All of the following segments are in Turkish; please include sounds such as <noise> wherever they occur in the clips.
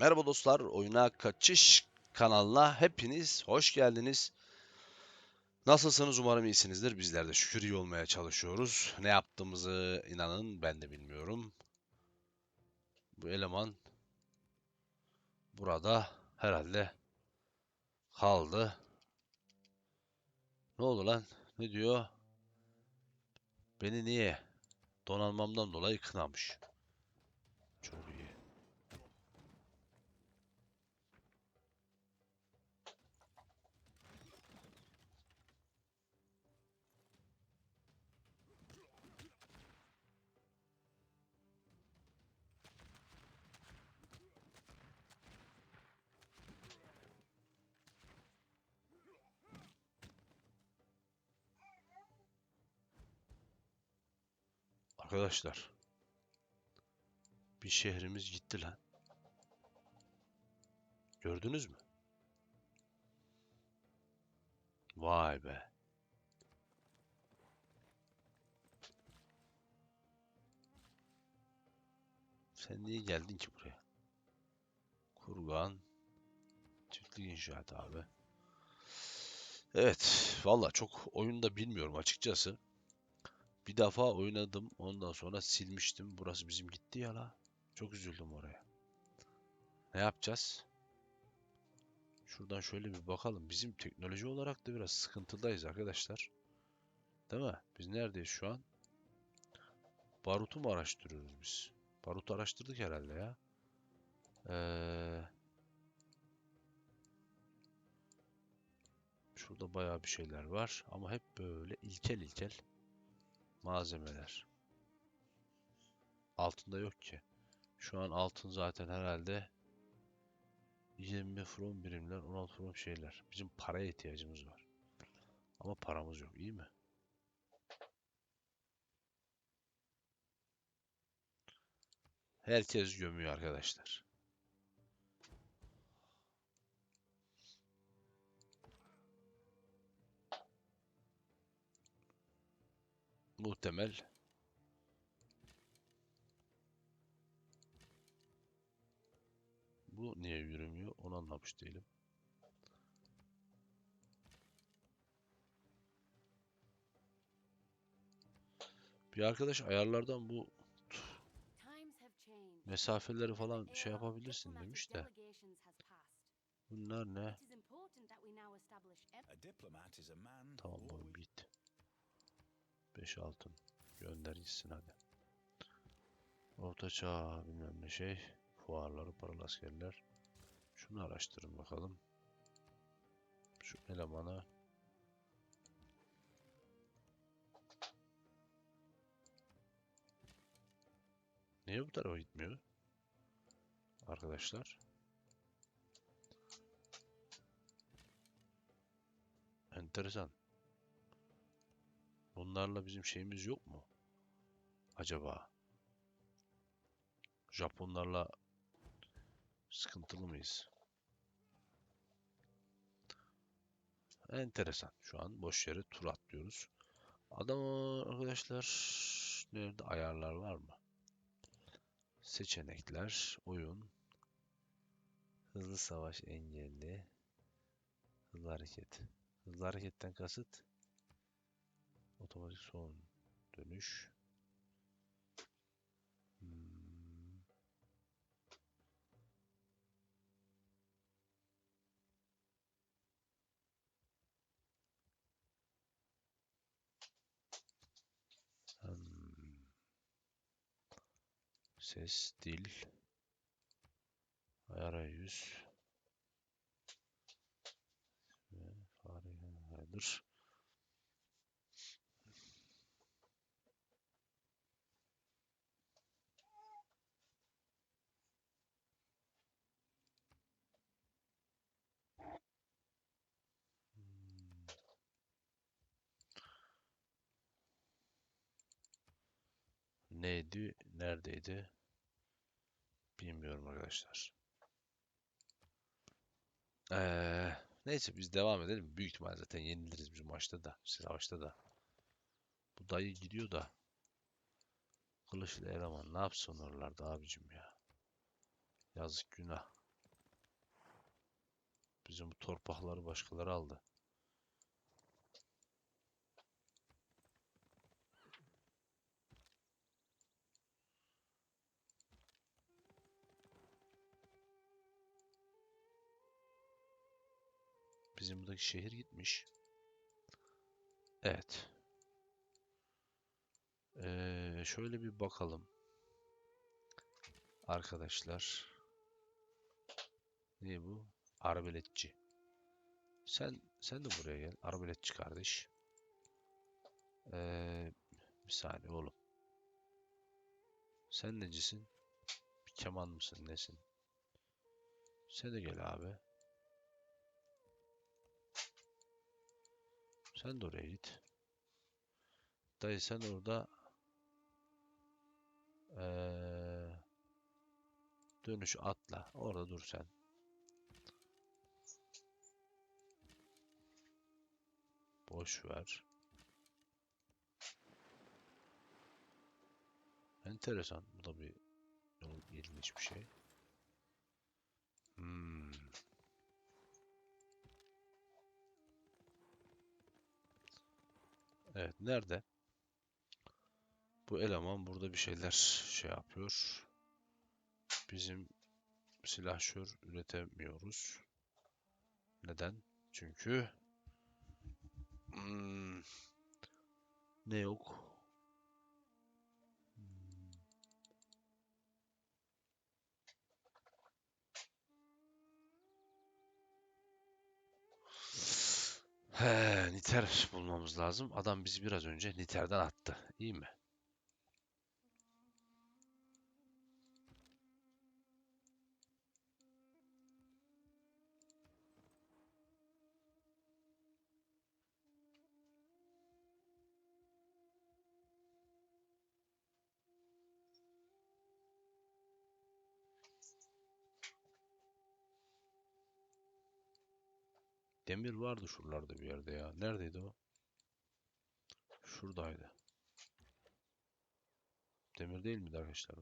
Merhaba dostlar, Oyuna Kaçış kanalına hepiniz hoş geldiniz. Nasılsınız? Umarım iyisinizdir. Bizler de şükür iyi olmaya çalışıyoruz. Ne yaptığımızı inanın ben de bilmiyorum. Bu eleman burada herhalde kaldı. Ne oldu lan? Ne diyor? Beni niye? Donanmamdan dolayı kınamış. Arkadaşlar. Bir şehrimiz gitti lan. Gördünüz mü? Vay be. Sen niye geldin ki buraya? Kurgan. Çiftlik inşaat abi. Evet. Valla çok oyunda bilmiyorum açıkçası. Bir defa oynadım. Ondan sonra silmiştim. Burası bizim gitti ya la. Çok üzüldüm oraya. Ne yapacağız? Şuradan şöyle bir bakalım. Bizim teknoloji olarak da biraz sıkıntıdayız arkadaşlar. Değil mi? Biz neredeyiz şu an? Barutu mu araştırıyoruz biz? Barutu araştırdık herhalde ya. Ee, şurada bayağı bir şeyler var. Ama hep böyle ilkel ilkel malzemeler. Altında yok ki. Şu an altın zaten herhalde 20 from birimler, 16 from şeyler. Bizim paraya ihtiyacımız var. Ama paramız yok. iyi mi? Herkes gömüyor arkadaşlar. Muhtemel Bu niye yürümüyor onu anlamış değilim. Bir arkadaş ayarlardan bu mesafeleri falan şey yapabilirsin demiş de. Bunlar ne? Tamam bu bit. 5 altın. Gönder gitsin hadi. Orta çağ bilmem ne şey. Fuarları, paralı askerler. Şunu araştırın bakalım. Şu elemana. Niye bu tarafa gitmiyor? Arkadaşlar. Enteresan. Bunlarla bizim şeyimiz yok mu? Acaba? Japonlarla sıkıntılı mıyız? Enteresan. Şu an boş yere tur atlıyoruz. Adam arkadaşlar nerede ayarlar var mı? Seçenekler, oyun, hızlı savaş engelli, hızlı hareket. Hızlı hareketten kasıt otomatik son dönüş. Hmm. Ses, dil, arayüz ve fare dur. Neydi? Neredeydi? Bilmiyorum arkadaşlar. Ee, neyse biz devam edelim. Büyük ihtimal zaten yeniliriz bu maçta da, savaşta da. Bu dayı gidiyor da. Kılıçlı eleman ne yapsın oralarda abicim ya. Yazık günah. Bizim bu torpakları başkaları aldı. Bizim buradaki şehir gitmiş. Evet. Ee, şöyle bir bakalım. Arkadaşlar. Ne bu? Arbeletçi. Sen sen de buraya gel. Arbeletçi kardeş. Ee, bir saniye oğlum. Sen necisin? Bir keman mısın? Nesin? Sen de gel abi. Sen de oraya git. Dayı sen orada ee, dönüş atla. Orada dur sen. Boş ver. Enteresan. Bu da bir ilginç bir şey. Hmm. Evet, nerede? Bu eleman burada bir şeyler şey yapıyor. Bizim silahşör üretemiyoruz. Neden? Çünkü hmm, ne yok? He, niter bulmamız lazım. Adam bizi biraz önce niterden attı. İyi mi? Demir vardı şuralarda bir yerde ya. Neredeydi o? Şuradaydı. Demir değil miydi arkadaşlar?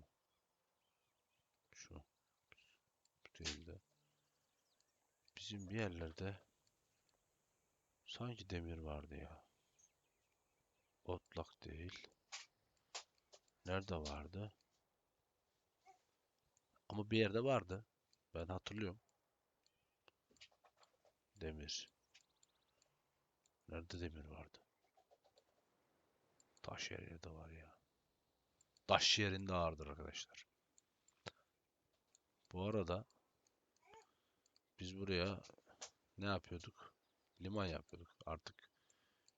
Şu. Bu değildi. Bizim bir yerlerde sanki demir vardı ya. Otlak değil. Nerede vardı? Ama bir yerde vardı. Ben hatırlıyorum. Demir. Nerede demir vardı? Taş yer yerde var ya. Taş yerinde ağırdır arkadaşlar. Bu arada biz buraya ne yapıyorduk? Liman yapıyorduk. Artık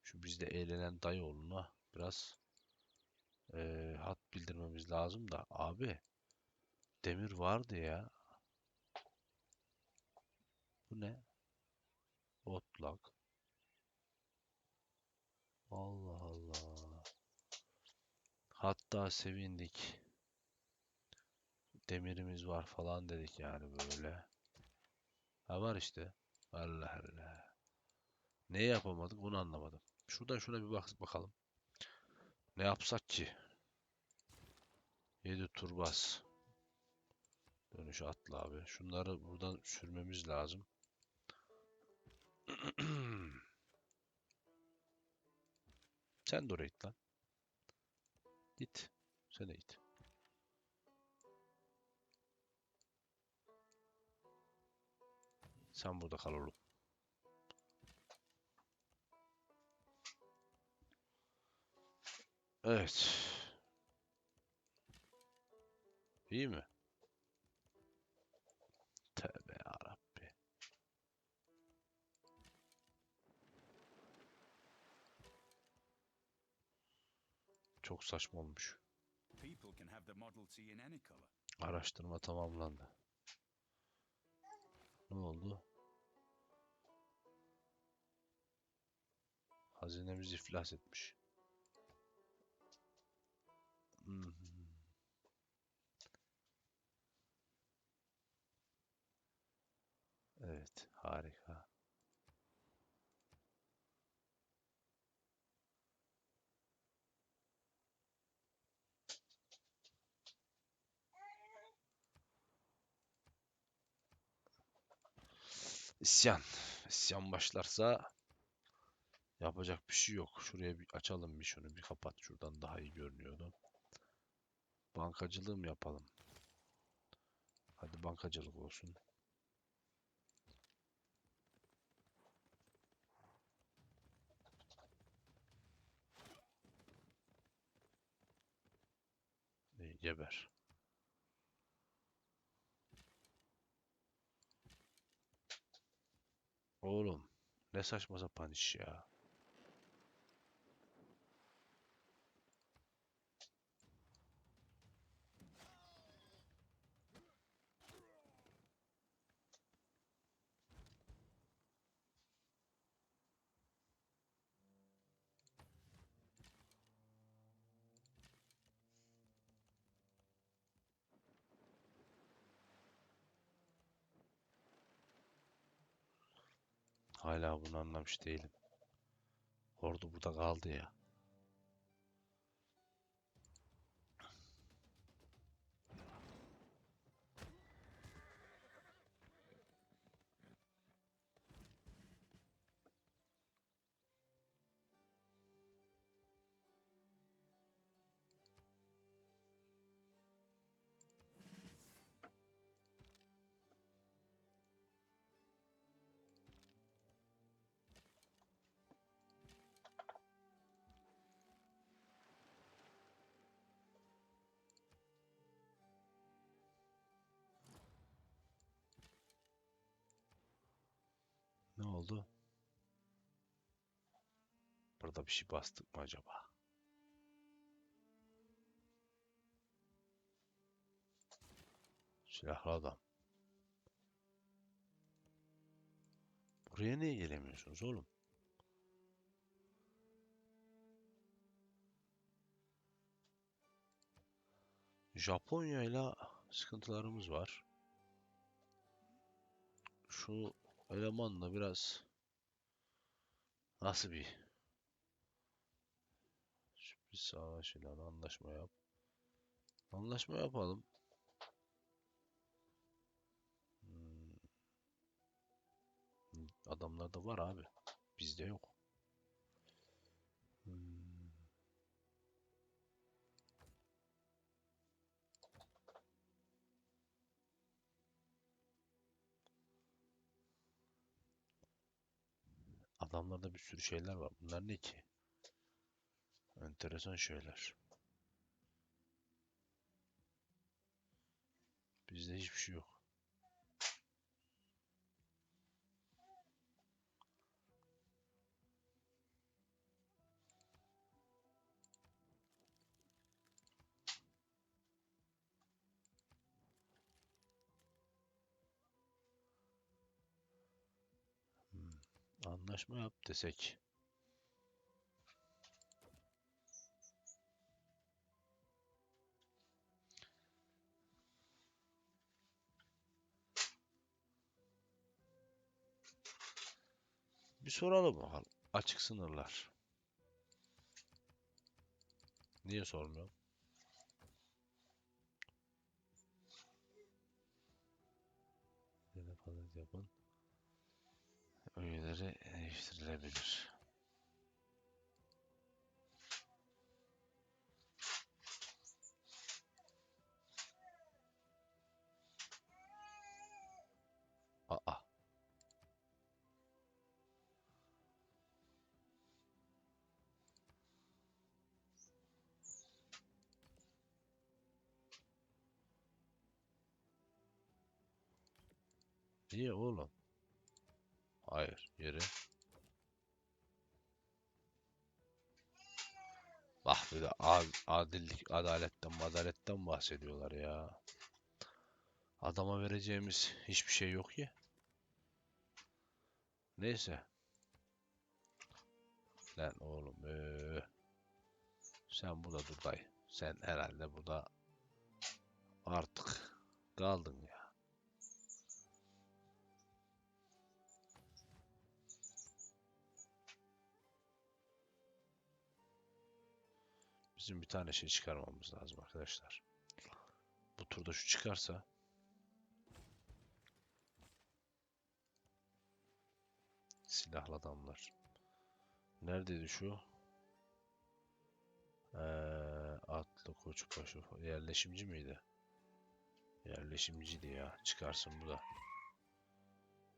şu bizde eğlenen dayıoğluna biraz eee, hat bildirmemiz lazım da abi demir vardı ya. Bu ne? Otlak. Allah Allah. Hatta sevindik. Demirimiz var falan dedik yani böyle. Ha var işte. Allah Allah. Ne yapamadık onu anlamadım. Şuradan şuna bir bak bakalım. Ne yapsak ki? 7 turbas. Dönüş atla abi. Şunları buradan sürmemiz lazım. <clears throat> Sen de oraya git lan. Git. Sen de git. Sen burada kal oğlum. Evet. İyi mi? Çok saçma olmuş. Araştırma tamamlandı. Ne oldu? Hazinemiz iflas etmiş. Hmm. Evet, harika. İsyan. İsyan başlarsa yapacak bir şey yok. Şuraya bir açalım bir şunu bir kapat. Şuradan daha iyi görünüyordu. Bankacılığı mı yapalım? Hadi bankacılık olsun. Geber. Oğlum ne saçma sapan iş ya. Hala bunu anlamış değilim. Ordu burada kaldı ya. Ne oldu? Burada bir şey bastık mı acaba? Silahlı adam. Buraya niye gelemiyorsunuz oğlum? Japonya ile sıkıntılarımız var. Şu elemanla biraz nasıl bir sürpriz savaşıyla anlaşma yap. Anlaşma yapalım. Hmm. Adamlarda var abi. Bizde yok. Adamlarda bir sürü şeyler var. Bunlar ne ki? Enteresan şeyler. Bizde hiçbir şey yok. Anlaşma yap desek. Bir soralım bakalım. Açık sınırlar. Niye sormuyor? Yine palet yapın. Üyeleri değiştirilebilir. Aa. Niye oğlum? Hayır, yeri. Bak bir de ad- adillik, adaletten, madaletten bahsediyorlar ya. Adama vereceğimiz hiçbir şey yok ki. Neyse. Lan oğlum, eee. Sen burada dur dayı. Sen herhalde burada artık kaldın ya. Bizim bir tane şey çıkarmamız lazım arkadaşlar. Bu turda şu çıkarsa Silahlı adamlar. Neredeydi şu? Ee, atlı koçbaşı yerleşimci miydi? Yerleşimciydi ya. Çıkarsın bu da.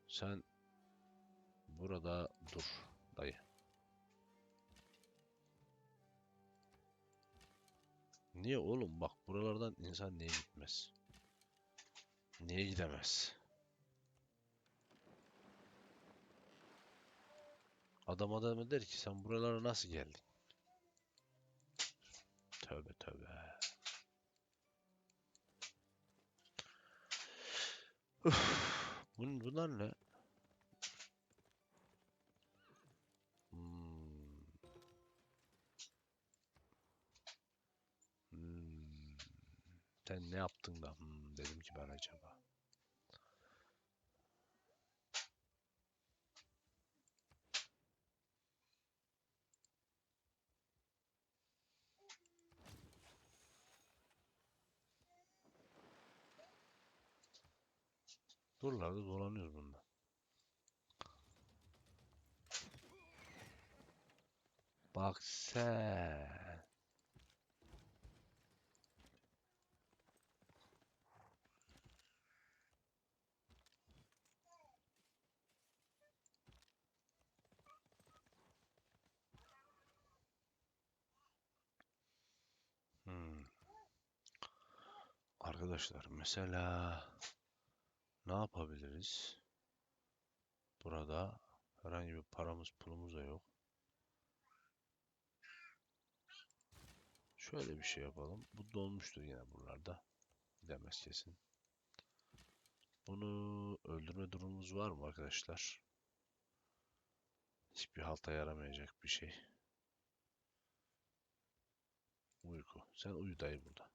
Sen burada dur dayı. Niye oğlum bak buralardan insan niye gitmez? Niye gidemez? Adam adamı der ki sen buralara nasıl geldin? Tövbe tövbe. Bun- bunlar ne? Yaptın da hmm, dedim ki ben acaba. Buralarda dolanıyoruz bunda. Bak sen. Arkadaşlar mesela ne yapabiliriz? Burada herhangi bir paramız pulumuz da yok. Şöyle bir şey yapalım. Bu dolmuştur yine buralarda. Gidemez kesin. Bunu öldürme durumumuz var mı arkadaşlar? Hiçbir halta yaramayacak bir şey. Uyku. Sen uyu dayı burada.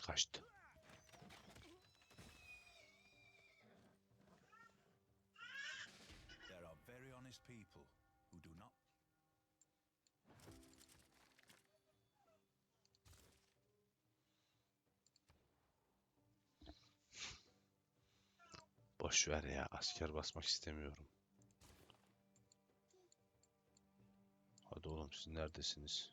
Kaçtı. There are very honest people who do not Boş ver ya. Asker basmak istemiyorum. Hadi oğlum siz neredesiniz?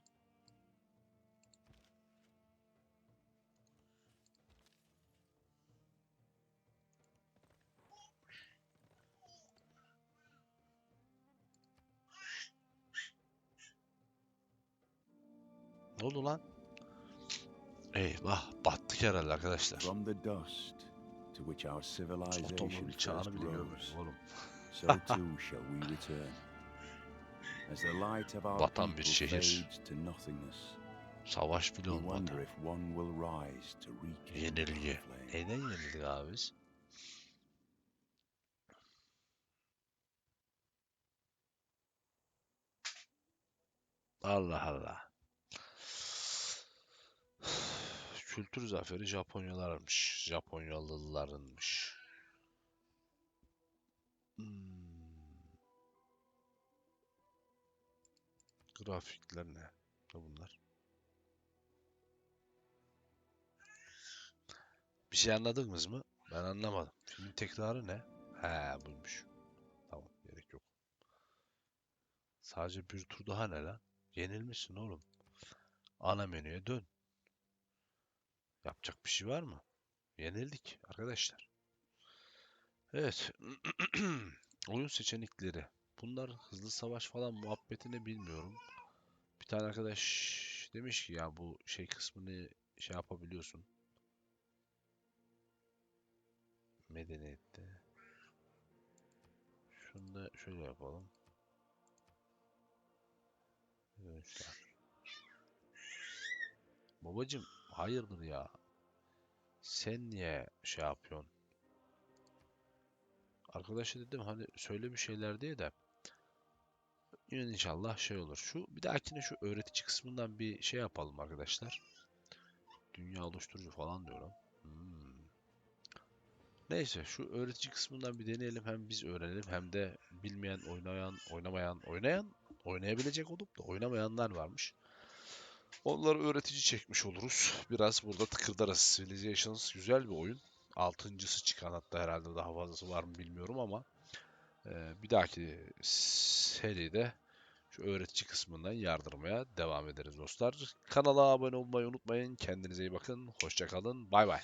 Ne oldu lan? Eyvah, battık herhalde arkadaşlar. from the dust to which our civilization first rose. So <laughs> too shall we return. As the light of our Batan bir şehir. fades to nothingness, Savaş bile olmadı. Yenilgi. Neyden yenildik abi biz? Allah Allah. Kültür zaferi Japonyalarmış. Japonyalılarınmış. Hmm. Grafikler ne? Ne bunlar? Bir şey anladınız mı? Ben anlamadım. Filmin tekrarı ne? He buymuş. Tamam gerek yok. Sadece bir tur daha ne lan? Yenilmişsin oğlum. Ana menüye dön. Yapacak bir şey var mı? Yenildik arkadaşlar. Evet. <clears throat> Oyun seçenekleri. Bunlar hızlı savaş falan muhabbetini bilmiyorum. Bir tane arkadaş demiş ki ya bu şey kısmını şey yapabiliyorsun. Medeniyette. Şunu da şöyle yapalım. dönüşler. Babacım hayırdır ya? Sen niye şey yapıyorsun? Arkadaşa dedim hani söyle bir şeyler diye de yine inşallah şey olur. Şu bir dahakine şu öğretici kısmından bir şey yapalım arkadaşlar. Dünya oluşturucu falan diyorum. Hmm. Neyse şu öğretici kısmından bir deneyelim. Hem biz öğrenelim hem de bilmeyen, oynayan, oynamayan, oynayan, oynayabilecek olup da oynamayanlar varmış. Onları öğretici çekmiş oluruz. Biraz burada tıkırdarız. Civilizations güzel bir oyun. Altıncısı çıkan hatta herhalde daha fazlası var mı bilmiyorum ama e, bir dahaki seride şu öğretici kısmından yardırmaya devam ederiz dostlar. Kanala abone olmayı unutmayın. Kendinize iyi bakın. Hoşça kalın. Bay bay.